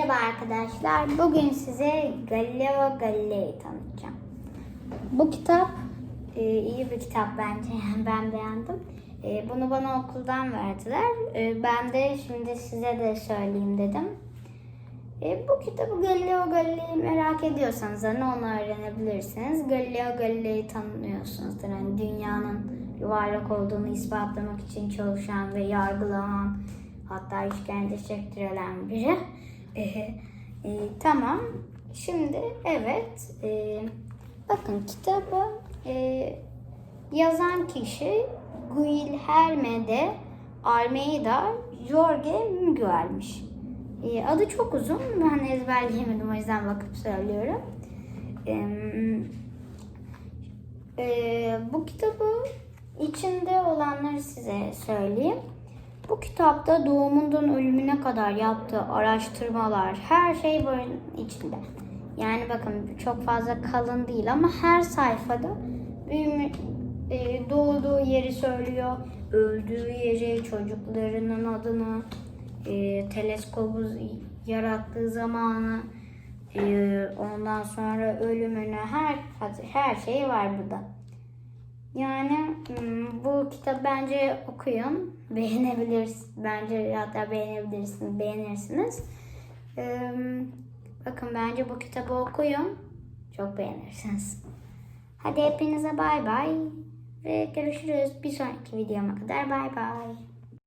Merhaba arkadaşlar. Bugün size Galileo Galilei'yi tanıtacağım. Bu kitap e, iyi bir kitap bence. Ben beğendim. E, bunu bana okuldan verdiler. E, ben de şimdi size de söyleyeyim dedim. E, bu kitabı Galileo Galilei'yi merak ediyorsanız hani onu öğrenebilirsiniz. Galileo Galilei'yi tanıyorsunuzdur. Hani dünyanın yuvarlak olduğunu ispatlamak için çalışan ve yargılanan hatta işkence çektirilen biri. E, e, tamam. Şimdi evet. e, bakın kitabı e, yazan kişi Guilherme de Almeida Jorge Miguel'miş. E, adı çok uzun. Ben ezberleyemedim o yüzden bakıp söylüyorum. E, e, bu kitabı içinde olanları size söyleyeyim. Bu kitapta doğumundan ölümüne kadar yaptığı araştırmalar, her şey var içinde. Yani bakın çok fazla kalın değil ama her sayfada büyümü, e, doğduğu yeri söylüyor, öldüğü yeri, çocuklarının adını, e, teleskobu yarattığı zamanı, e, ondan sonra ölümünü, her her şey var burada. Yani hmm, bu kitap bence okuyun. Beğenebilirsiniz. Bence hatta beğenebilirsiniz. Beğenirsiniz. Bakın bence bu kitabı okuyun. Çok beğenirsiniz. Hadi hepinize bay bay. Ve görüşürüz. Bir sonraki videoma kadar bay bay.